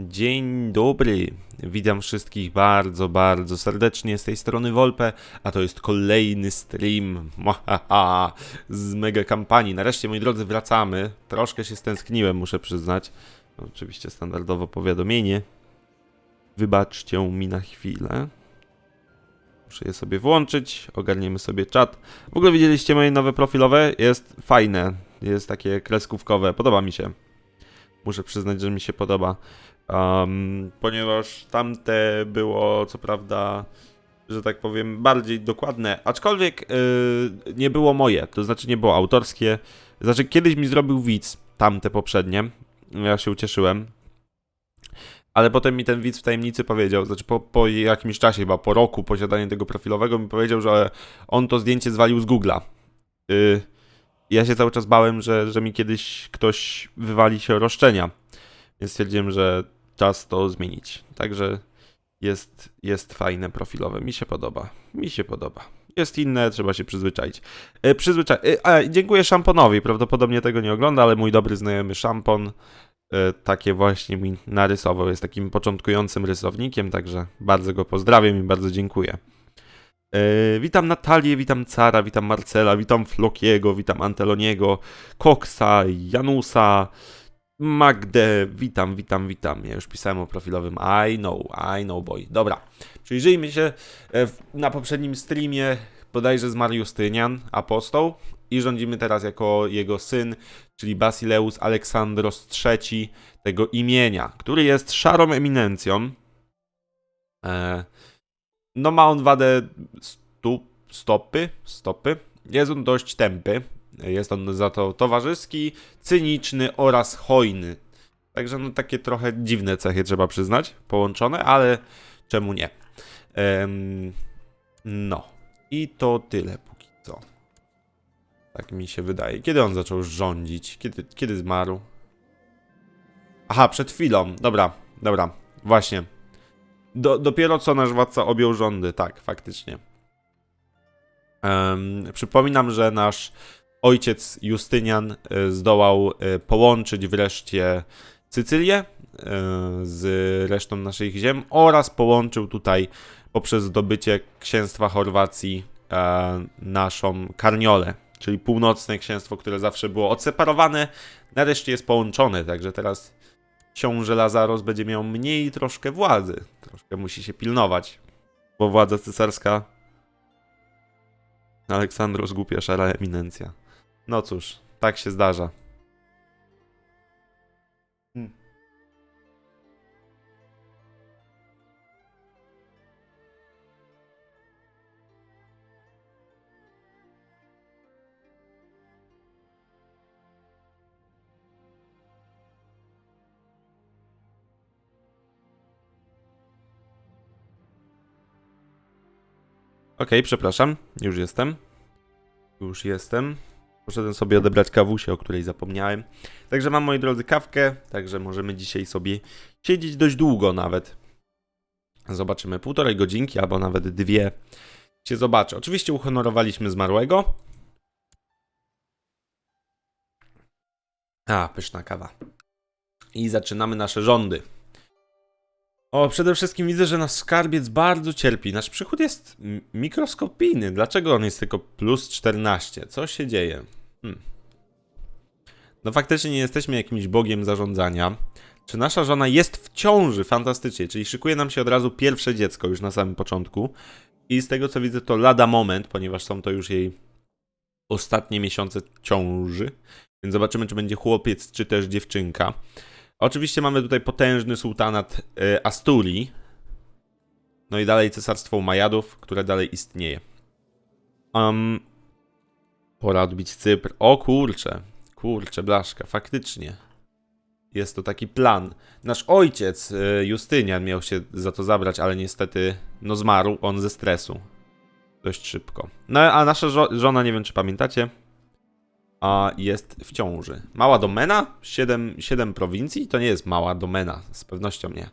Dzień dobry. Witam wszystkich bardzo, bardzo serdecznie z tej strony Wolpe, a to jest kolejny stream z mega kampanii. Nareszcie, moi drodzy, wracamy. Troszkę się stęskniłem, muszę przyznać. Oczywiście standardowo powiadomienie. Wybaczcie mi na chwilę. Muszę je sobie włączyć, ogarniemy sobie czat. W ogóle widzieliście moje nowe profilowe? Jest fajne, jest takie kreskówkowe, podoba mi się. Muszę przyznać, że mi się podoba. Um, ponieważ tamte było, co prawda, że tak powiem, bardziej dokładne, aczkolwiek yy, nie było moje, to znaczy nie było autorskie. Znaczy, kiedyś mi zrobił widz, tamte poprzednie, ja się ucieszyłem. Ale potem mi ten widz w tajemnicy powiedział, znaczy po, po jakimś czasie, chyba po roku posiadania tego profilowego, mi powiedział, że on to zdjęcie zwalił z Google'a. Yy, ja się cały czas bałem, że, że mi kiedyś ktoś wywali się roszczenia. Więc stwierdziłem, że czas to zmienić. Także jest, jest fajne profilowe. Mi się podoba. Mi się podoba. Jest inne, trzeba się przyzwyczaić. E. E, dziękuję Szamponowi. Prawdopodobnie tego nie ogląda, ale mój dobry znajomy Szampon e, takie właśnie mi narysował. Jest takim początkującym rysownikiem, także bardzo go pozdrawiam i bardzo dziękuję. E, witam Natalię, witam Cara, witam Marcela, witam Flokiego, witam Anteloniego, Koksa, Janusa, Magdę, witam, witam, witam. Ja już pisałem o profilowym I know, I know boy. Dobra, przyjrzyjmy się. E, Na poprzednim streamie bodajże zmarł Justynian, apostoł i rządzimy teraz jako jego syn, czyli Basileus Aleksandros III tego imienia, który jest szarą eminencją. E, no ma on wadę stu, stopy, stopy. Jest on dość tępy. Jest on za to towarzyski, cyniczny oraz hojny. Także no takie trochę dziwne cechy trzeba przyznać, połączone, ale czemu nie? No. I to tyle póki co. Tak mi się wydaje. Kiedy on zaczął rządzić? Kiedy, kiedy zmarł? Aha, przed chwilą. Dobra, dobra. Właśnie. Do, dopiero co nasz władca objął rządy. Tak, faktycznie. Em, przypominam, że nasz ojciec Justynian e, zdołał e, połączyć wreszcie Sycylię e, z resztą naszych ziem oraz połączył tutaj poprzez zdobycie księstwa Chorwacji naszą Karniolę, czyli północne księstwo, które zawsze było odseparowane, nareszcie jest połączone, także teraz książę Lazaros będzie miał mniej troszkę władzy. Troszkę musi się pilnować, bo władza cesarska Aleksandros głupia szara eminencja. No cóż, tak się zdarza. Hmm. Okej, przepraszam, już jestem. Już jestem. Poszedłem sobie odebrać kawusię, o której zapomniałem. Także mam, moi drodzy, kawkę, także możemy dzisiaj sobie siedzieć dość długo nawet. Zobaczymy, półtorej godzinki albo nawet dwie się zobaczy. Oczywiście uhonorowaliśmy zmarłego. A, pyszna kawa. I zaczynamy nasze rządy. O, przede wszystkim widzę, że nasz skarbiec bardzo cierpi. Nasz przychód jest mikroskopijny. Dlaczego on jest tylko plus 14? Co się dzieje? Hmm. No faktycznie nie jesteśmy jakimś bogiem zarządzania. Czy nasza żona jest w ciąży? Fantastycznie, czyli szykuje nam się od razu pierwsze dziecko już na samym początku. I z tego co widzę to lada moment, ponieważ są to już jej ostatnie miesiące ciąży. Więc zobaczymy, czy będzie chłopiec, czy też dziewczynka. Oczywiście mamy tutaj potężny sułtanat e, Asturii. No i dalej cesarstwo Majadów, które dalej istnieje. Um, pora odbić Cypr. O kurcze, kurcze, blaszka, faktycznie. Jest to taki plan. Nasz ojciec, e, Justynian, miał się za to zabrać, ale niestety, no zmarł on ze stresu. Dość szybko. No a nasza żo- żona, nie wiem czy pamiętacie, a jest w ciąży. Mała domena? 7, 7 prowincji? To nie jest mała domena, z pewnością nie.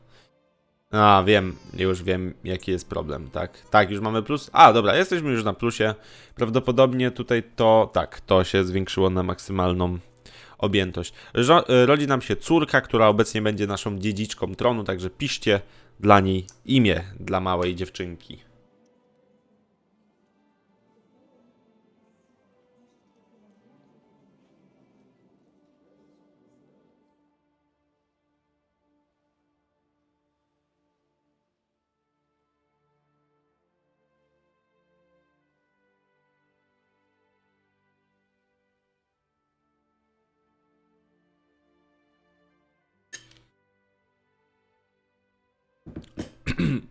A, wiem, już wiem jaki jest problem, tak? Tak, już mamy plus. A, dobra, jesteśmy już na plusie. Prawdopodobnie tutaj to, tak, to się zwiększyło na maksymalną objętość. Żo- rodzi nam się córka, która obecnie będzie naszą dziedziczką tronu, także piszcie dla niej imię dla małej dziewczynki.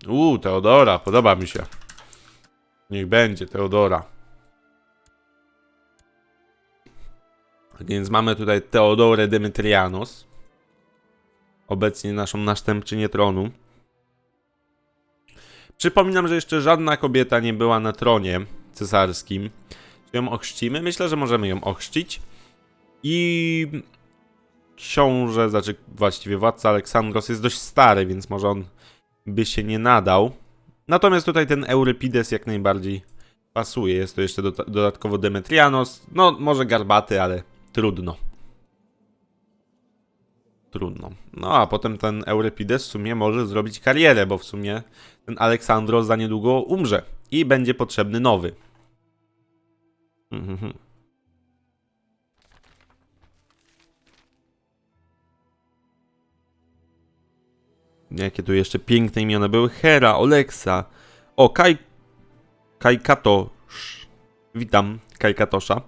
Uuu, Teodora, podoba mi się. Niech będzie Teodora. Więc mamy tutaj Teodorę Demetrianos. Obecnie naszą następczynię tronu. Przypominam, że jeszcze żadna kobieta nie była na tronie cesarskim. Czy ją ochrzcimy? Myślę, że możemy ją ochrzcić. I książę, znaczy właściwie władca Aleksandros jest dość stary, więc może on by się nie nadał. Natomiast tutaj ten Eurypides jak najbardziej pasuje. Jest to jeszcze do, dodatkowo Demetrianos. No, może garbaty, ale trudno. Trudno. No, a potem ten Eurypides w sumie może zrobić karierę, bo w sumie ten Aleksandros za niedługo umrze i będzie potrzebny nowy. Mhm. Jakie tu jeszcze piękne imiona były? Hera, Oleksa. O, Kaj... Kajkatosz. Witam, Kajkatosza.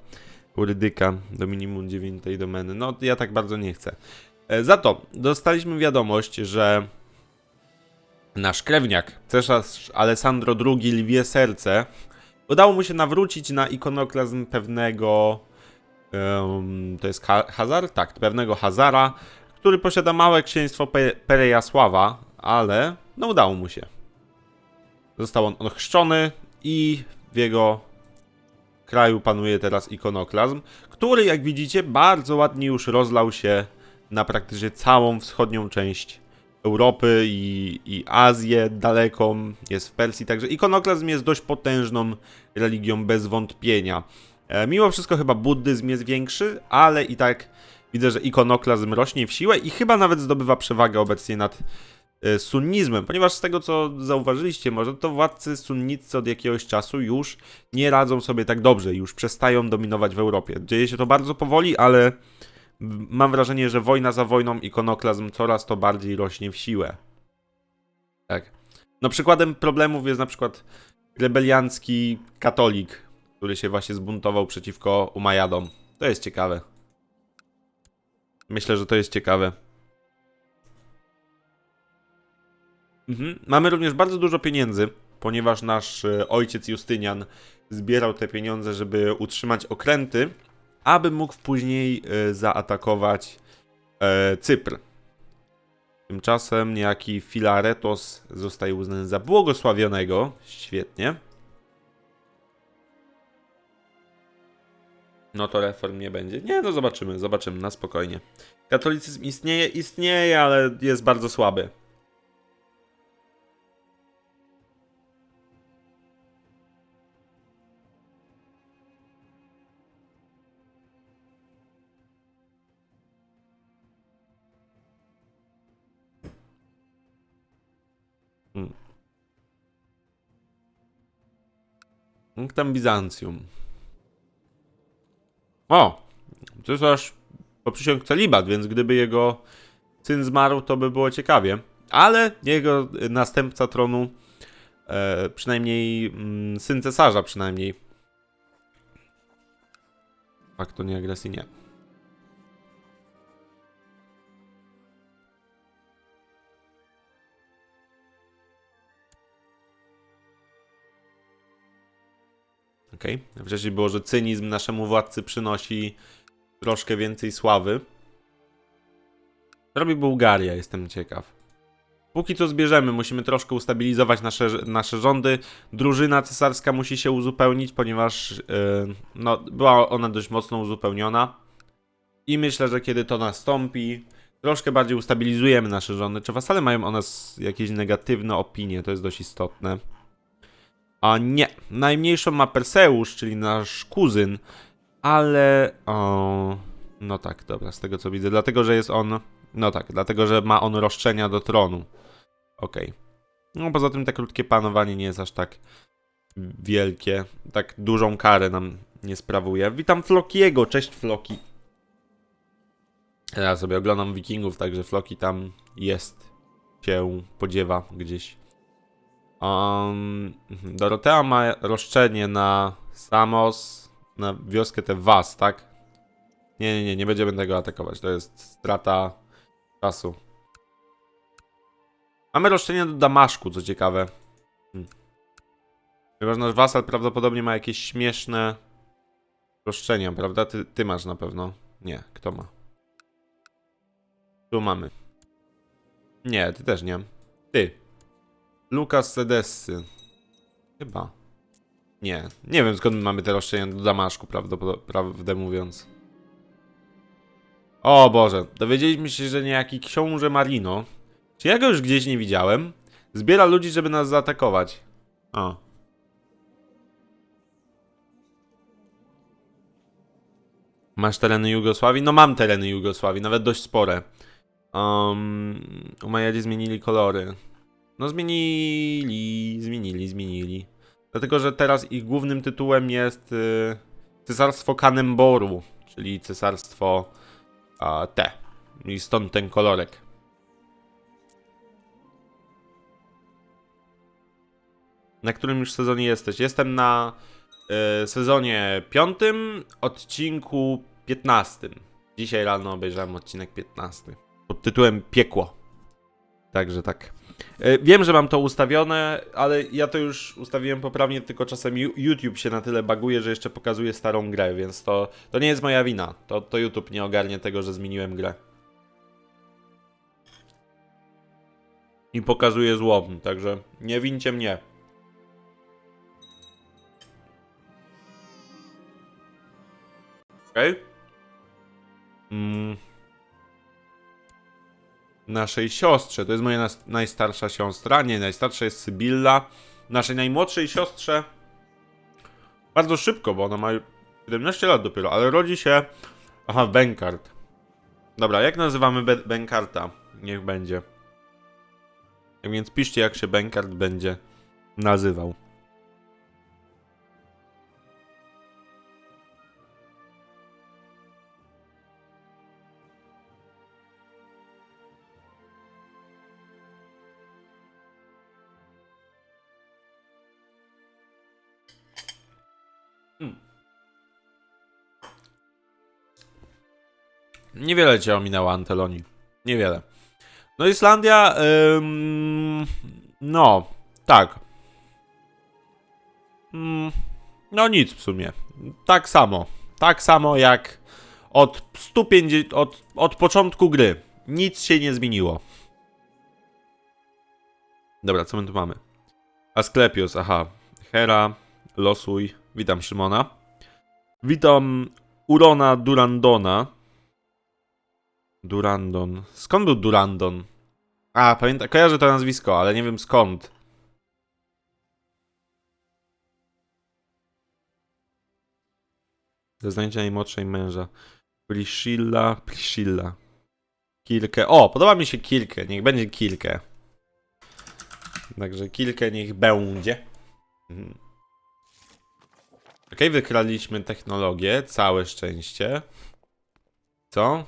Urydyka do minimum dziewiątej domeny. No, ja tak bardzo nie chcę. E, Za to dostaliśmy wiadomość, że nasz krewniak, cesarz Alessandro II Lwie Serce, udało mu się nawrócić na ikonoklazm pewnego. em, to jest ha Hazar? Tak, pewnego Hazara, który posiada małe księstwo Pe Perejasława, ale no udało mu się. Został on ochrzczony i w jego kraju panuje teraz ikonoklazm, który jak widzicie bardzo ładnie już rozlał się na praktycznie całą wschodnią część Europy i, i Azję daleką, jest w Persji, także ikonoklazm jest dość potężną religią bez wątpienia. E, mimo wszystko chyba buddyzm jest większy, ale i tak widzę, że ikonoklazm rośnie w siłę i chyba nawet zdobywa przewagę obecnie nad e, sunnizmem, ponieważ z tego co zauważyliście może, to władcy sunnicy od jakiegoś czasu już nie radzą sobie tak dobrze, już przestają dominować w Europie. Dzieje się to bardzo powoli, ale mam wrażenie, że wojna za wojną ikonoklazm coraz to bardziej rośnie w siłę. Tak. No przykładem problemów jest na przykład rebeliancki katolik, który się właśnie zbuntował przeciwko Umajadom. To jest ciekawe. Myślę, że to jest ciekawe. Mhm. Mamy również bardzo dużo pieniędzy, ponieważ nasz e, ojciec Justynian zbierał te pieniądze, żeby utrzymać okręty, aby mógł później e, zaatakować e, Cypr. Tymczasem niejaki Filaretos zostaje uznany za błogosławionego. Świetnie. No to reform nie będzie. Nie, no zobaczymy, zobaczymy na spokojnie. Katolicyzm istnieje, istnieje, ale jest bardzo słaby. Hmm. Tam Bizancjum? O! Cesarz poprzysiągł celibat, więc gdyby jego syn zmarł, to by było ciekawie. Ale jego następca tronu, e, przynajmniej mm, syn cesarza przynajmniej. Fakt to nie agresji, nie. Okej. Wcześniej było, że cynizm naszemu władcy przynosi troszkę więcej sławy. Robi Bułgaria, jestem ciekaw. Póki co zbierzemy, musimy troszkę ustabilizować nasze, nasze rządy. Drużyna cesarska musi się uzupełnić, ponieważ yy, no, była ona dość mocno uzupełniona. I myślę, że kiedy to nastąpi, troszkę bardziej ustabilizujemy nasze rządy. Czy wasale mają o nas jakieś negatywne opinie? To jest dość istotne. A nie, najmniejszą ma Perseusz, czyli nasz kuzyn, ale o, No tak, dobra, z tego co widzę. Dlatego, że jest on. No tak, dlatego, że ma on roszczenia do tronu. Okej. No poza tym te krótkie panowanie nie jest aż tak wielkie. Tak dużą karę nam nie sprawuje. Witam Flokiego, cześć Floki. Ja sobie oglądam Wikingów, także Floki tam jest. Się podziewa gdzieś. Um, Dorotea ma roszczenie na Samos, na wioskę te Was, tak? Nie, nie, nie, nie będziemy tego atakować. To jest strata czasu. Mamy roszczenie do Damaszku, co ciekawe. Hmm. Ponieważ nasz wasal prawdopodobnie ma jakieś śmieszne roszczenia, prawda? Ty, ty masz na pewno. Nie, kto ma? Tu mamy. Nie, ty też nie. Ty. Lukas Sedessy. Chyba. Nie. Nie wiem skąd mamy te roszczenia do Damaszku, prawdę mówiąc. O Boże, dowiedzieliśmy się, że niejaki książę Marino, czy ja go już gdzieś nie widziałem, zbiera ludzi, żeby nas zaatakować. O. Masz tereny Jugosławii? No mam tereny Jugosławii, nawet dość spore. Um, Umajadi zmienili kolory. No zmienili, zmienili, zmienili. Dlatego, że teraz ich głównym tytułem jest y, Cesarstwo Kanemboru, czyli Cesarstwo a, te. I stąd ten kolorek. Na którym już sezonie jesteś? Jestem na y, sezonie piątym, odcinku 15. Dzisiaj rano obejrzałem odcinek 15. Pod tytułem Piekło. Także tak. Y, Wiem, że mam to ustawione, ale ja to już ustawiłem poprawnie, tylko czasem YouTube się na tyle baguje, że jeszcze pokazuje starą grę, więc to, to nie jest moja wina. To, to YouTube nie ogarnie tego, że zmieniłem grę. I pokazuje złom, także nie wincie mnie. Okej? Mm. Naszej siostrze, to jest moja najstarsza siostra. Nie, najstarsza jest Sybilla. Naszej najmłodszej siostrze bardzo szybko, bo ona ma 17 lat dopiero, ale rodzi się. Aha, Benkart. Dobra, jak nazywamy Be Benkarta? Niech będzie. Tak więc piszcie, jak się Benkart będzie nazywał. Niewiele cię ominęło, Anteloni. Niewiele. No Islandia, ym, no, tak. Mm, no nic w sumie. Tak samo. Tak samo jak od 150, od, od początku gry. Nic się nie zmieniło. Dobra, co my tu mamy? Asklepios, aha. Hera, losuj. Witam Szymona. Witam Urona Durandona. Durandon. Skąd był Durandon? A, pamiętam, kojarzę to nazwisko, ale nie wiem skąd. Zeznajcie najmłodszej męża. Priscilla, Priscilla. Kilkę. O, podoba mi się kilkę. Niech będzie kilkę. Także kilkę niech będzie. Mhm. Okej, wykradliśmy technologię. Całe szczęście. Co?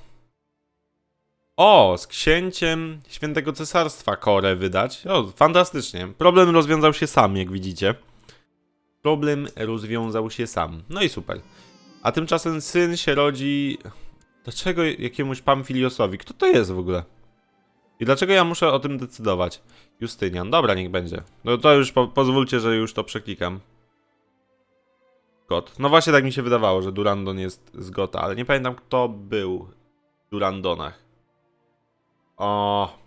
O, z księciem Świętego Cesarstwa Korę wydać. O, fantastycznie. Problem rozwiązał się sam, jak widzicie. Problem rozwiązał się sam. No i super. A tymczasem syn się rodzi... Dlaczego jakiemuś Pamfiliosowi? Kto to jest w ogóle? I dlaczego ja muszę o tym decydować? Justynian. Dobra, niech będzie. No to już po pozwólcie, że już to przeklikam. Got. No właśnie tak mi się wydawało, że Durandon jest z Gota, ale nie pamiętam kto był w Durandonach. O.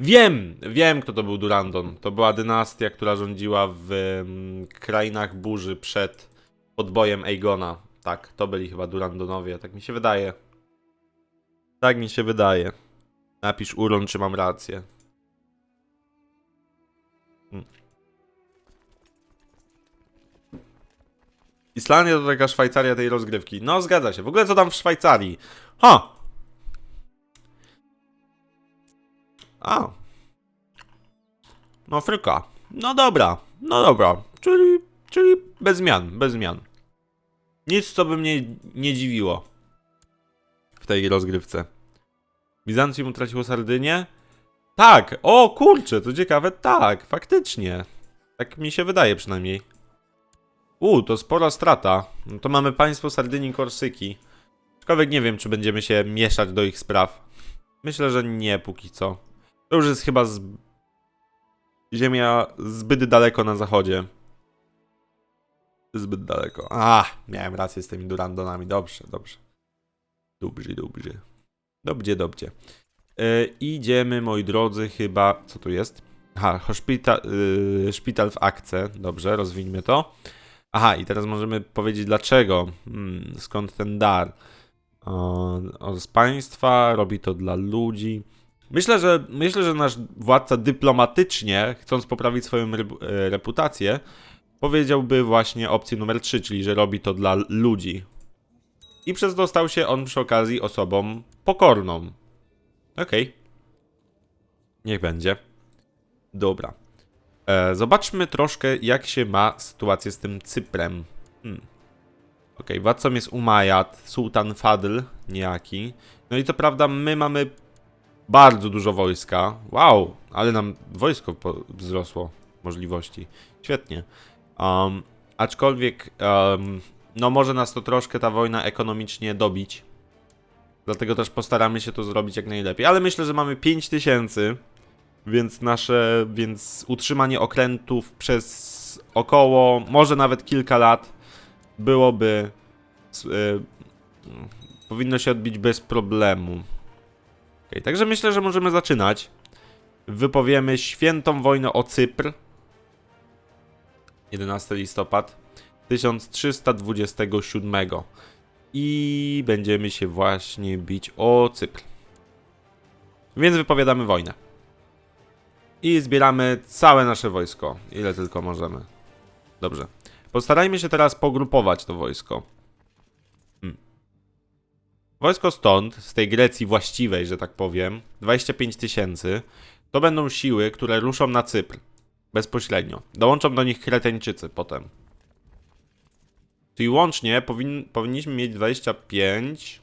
Wiem, wiem kto to był Durandon. To była dynastia, która rządziła w mm, krainach burzy przed podbojem Aegona. Tak, to byli chyba Durandonowie, tak mi się wydaje. Tak mi się wydaje. Napisz Uron, czy mam rację. Hmm. Islandia to taka Szwajcaria tej rozgrywki. No, zgadza się. W ogóle co tam w Szwajcarii? Ha! A. No, Afryka. No dobra, no dobra. Czyli, czyli bez zmian, bez zmian. Nic, co by mnie nie dziwiło w tej rozgrywce. Bizancjum utraciło Sardynię? Tak, o kurczę, to ciekawe, tak, faktycznie. Tak mi się wydaje przynajmniej. U, to spora strata. No to mamy państwo Sardynii Korsyki. Aczkolwiek nie wiem, czy będziemy się mieszać do ich spraw. Myślę, że nie póki co. To już jest chyba z... ziemia zbyt daleko na zachodzie. Zbyt daleko. A, miałem rację z tymi Durandonami. Dobrze, dobrze. Dobrze, dobrze. Dobrze, dobrze. E, idziemy, moi drodzy, chyba. Co tu jest? Aha, hospita, y, szpital w akce. Dobrze, rozwijmy to. Aha, i teraz możemy powiedzieć dlaczego. Hmm, skąd ten dar? O, z państwa, robi to dla ludzi. Myślę, że myślę, że nasz władca dyplomatycznie, chcąc poprawić swoją e, reputację, powiedziałby właśnie opcję numer 3, czyli że robi to dla ludzi. I przez to stał się on przy okazji osobą pokorną. Okej. Niech będzie. Dobra. E, zobaczmy troszkę, jak się ma sytuację z tym Cyprem. Hmm. Okej, władcą jest Umayyad, sułtan Fadl, niejaki. No i to prawda, my mamy bardzo dużo wojska. Wow, ale nam wojsko wzrosło możliwości. Świetnie. Um, aczkolwiek, um, no może nas to troszkę ta wojna ekonomicznie dobić. Dlatego też postaramy się to zrobić jak najlepiej. Ale myślę, że mamy 5000, więc nasze, więc utrzymanie okrętów przez około, może nawet kilka lat byłoby, y, powinno się odbić bez problemu. Okay, także myślę, że możemy zaczynać. Wypowiemy świętą wojnę o Cypr. 11 listopad 1327. I będziemy się właśnie bić o Cypr. Więc wypowiadamy wojnę. I zbieramy całe nasze wojsko. Ile tylko możemy. Dobrze. Postarajmy się teraz pogrupować to wojsko. Wojsko stąd, z tej Grecji właściwej, że tak powiem, 25 tysięcy, to będą siły, które ruszą na Cypr. Bezpośrednio. Dołączą do nich Kreteńczycy potem. Czyli łącznie powin, powinniśmy mieć 25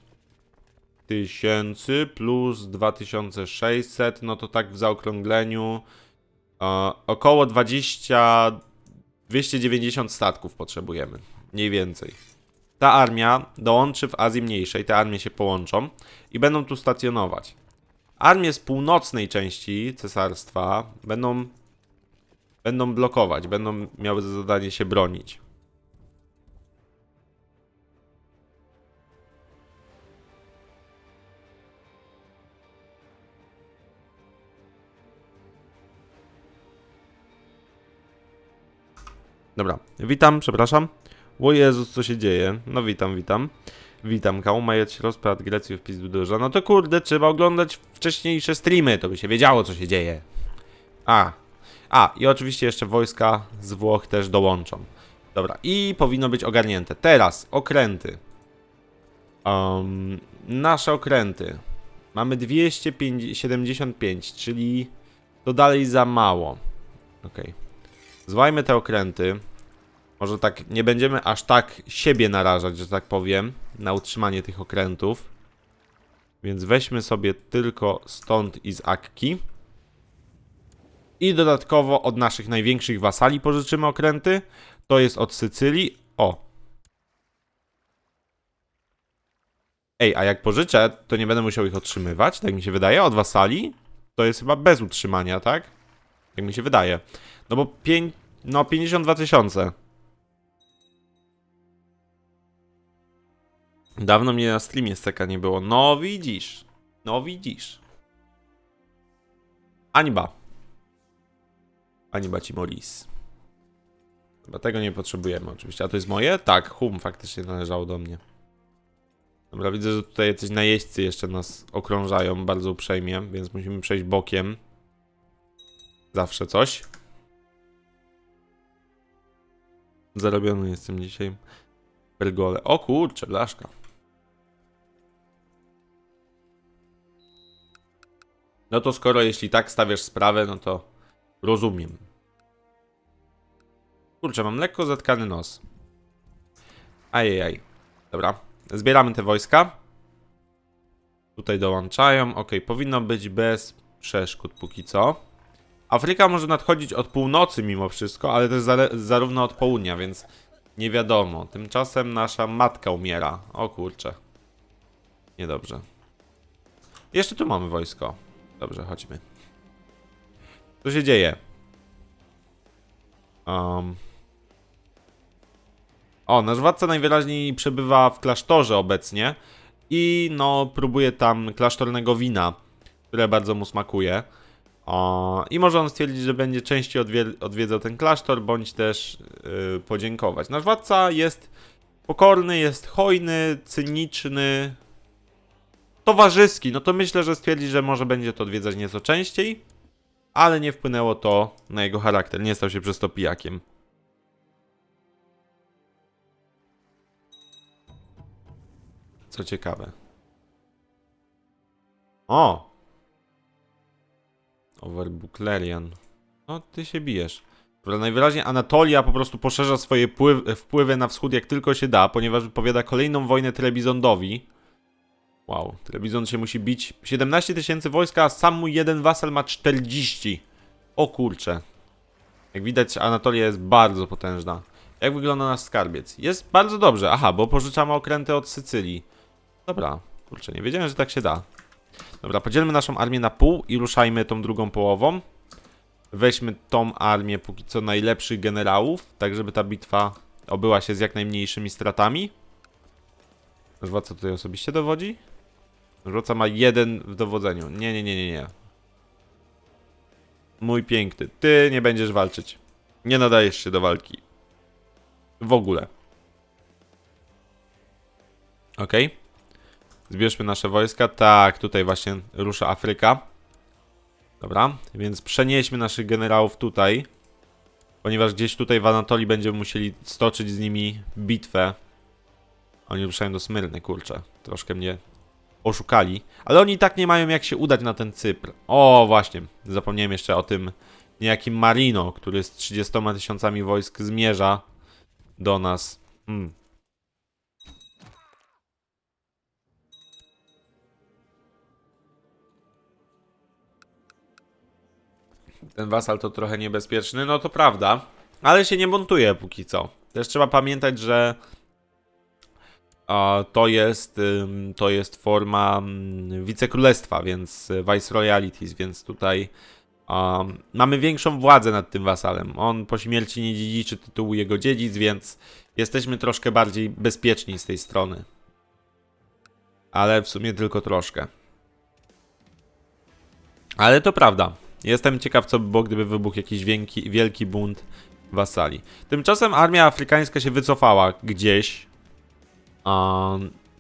tysięcy plus 2600, no to tak w zaokrągleniu e, około 20 290 statków potrzebujemy, mniej więcej. Ta armia dołączy w Azji Mniejszej, te armie się połączą i będą tu stacjonować. Armie z północnej części cesarstwa będą, będą blokować, będą miały za zadanie się bronić. Dobra, witam, przepraszam. O Jezus, co się dzieje? No witam, witam. Witam, Kaumajec się rozpadł, Grecji wpis dużo. No to kurde, trzeba oglądać wcześniejsze streamy, to by się wiedziało, co się dzieje. A, a, i oczywiście jeszcze wojska z Włoch też dołączą. Dobra, i powinno być ogarnięte. Teraz, okręty. Um, nasze okręty. Mamy 275, czyli to dalej za mało. Okej. Zwajmy te okręty. Może tak nie będziemy aż tak siebie narażać, że tak powiem, na utrzymanie tych okrętów. Więc weźmy sobie tylko stąd i z Akki. I dodatkowo od naszych największych wasali pożyczymy okręty. To jest od Sycylii. O. Ej, a jak pożyczę, to nie będę musiał ich otrzymywać, tak mi się wydaje, od wasali. To jest chyba bez utrzymania, tak? Jak mi się wydaje. No bo pię... no 52 tysiące. Dawno mnie na streamie steka nie było. No widzisz. No widzisz. Hańba. Hańba ci Moris. Chyba tego nie potrzebujemy oczywiście. A to jest moje? Tak, hum faktycznie należało do mnie. Dobra, widzę, że tutaj jacyś najeźdźcy jeszcze nas okrążają bardzo uprzejmie, więc musimy przejść bokiem. Zawsze coś. Zarobiony jestem dzisiaj. Pergole. O kurczę, blaszka. No to skoro jeśli tak stawiasz sprawę, no to rozumiem. Kurczę, mam lekko zatkany nos. Ajajaj. Dobra. Zbieramy te wojska. Tutaj dołączają. Ok, powinno być bez przeszkód póki co. Afryka może nadchodzić od północy mimo wszystko, ale też zarówno od południa, więc nie wiadomo. Tymczasem nasza matka umiera. O kurczę. Niedobrze. Jeszcze tu mamy wojsko. Dobrze, chodźmy. Co się dzieje? Um. O, nasz władca najwyraźniej przebywa w klasztorze obecnie i no próbuje tam klasztornego wina, które bardzo mu smakuje. O, I może on stwierdzić, że będzie częściej odwie- odwiedzał ten klasztor, bądź też yy, podziękować. Nasz władca jest pokorny, jest hojny, cyniczny, towarzyski. No to myślę, że stwierdzi, że może będzie to odwiedzać nieco częściej, ale nie wpłynęło to na jego charakter. Nie stał się przez to pijakiem. Co ciekawe. O! Overbuklerian. No, ty się bijesz. Najwyraźniej Anatolia po prostu poszerza swoje pływ- wpływy na wschód jak tylko się da, ponieważ wypowiada kolejną wojnę Trebizondowi. Wow, Trebizond się musi bić. 17 tysięcy wojska, a sam mój jeden wasal ma 40. O kurcze. Jak widać, Anatolia jest bardzo potężna. Jak wygląda nasz skarbiec? Jest bardzo dobrze. Aha, bo pożyczamy okręty od Sycylii. Dobra, kurczę, nie wiedziałem, że tak się da. Dobra, podzielmy naszą armię na pół i ruszajmy tą drugą połową. Weźmy tą armię póki co najlepszych generałów, tak żeby ta bitwa obyła się z jak najmniejszymi stratami. Nasz władca tutaj osobiście dowodzi? Władca ma jeden w dowodzeniu. Nie, nie, nie, nie, nie. Mój piękny, ty nie będziesz walczyć. Nie nadajesz się do walki. W ogóle. Okej. Zbierzmy nasze wojska. Tak, tutaj właśnie rusza Afryka. Dobra, więc przenieśmy naszych generałów tutaj. Ponieważ gdzieś tutaj w Anatolii będziemy musieli stoczyć z nimi bitwę. Oni ruszają do Smyrny, kurczę. Troszkę mnie oszukali. Ale oni i tak nie mają jak się udać na ten Cypr. O, właśnie. Zapomniałem jeszcze o tym niejakim Marino, który z 30 tysiącami wojsk zmierza do nas. Hmm. Ten wasal to trochę niebezpieczny, no to prawda. Ale się nie montuje póki co. Też trzeba pamiętać, że a, to jest to jest forma wicekrólestwa, więc y, viceroyalities, więc tutaj um, mamy większą władzę nad tym wasalem. On po śmierci nie dziedziczy tytułu jego dziedzic, więc jesteśmy troszkę bardziej bezpieczni z tej strony. Ale w sumie tylko troszkę. Ale to prawda. Jestem ciekaw, co by było, gdyby wybuchł jakiś wielki, wielki bunt wasali. Tymczasem armia afrykańska się wycofała gdzieś.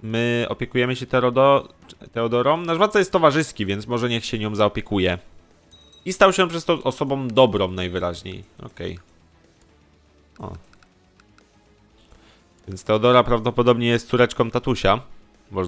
My opiekujemy się Teodo Teodorą. Nasz władca jest towarzyski, więc może niech się nią zaopiekuje. I stał się przez to osobą dobrą najwyraźniej. Okej. O. Więc Teodora prawdopodobnie jest córeczką tatusia.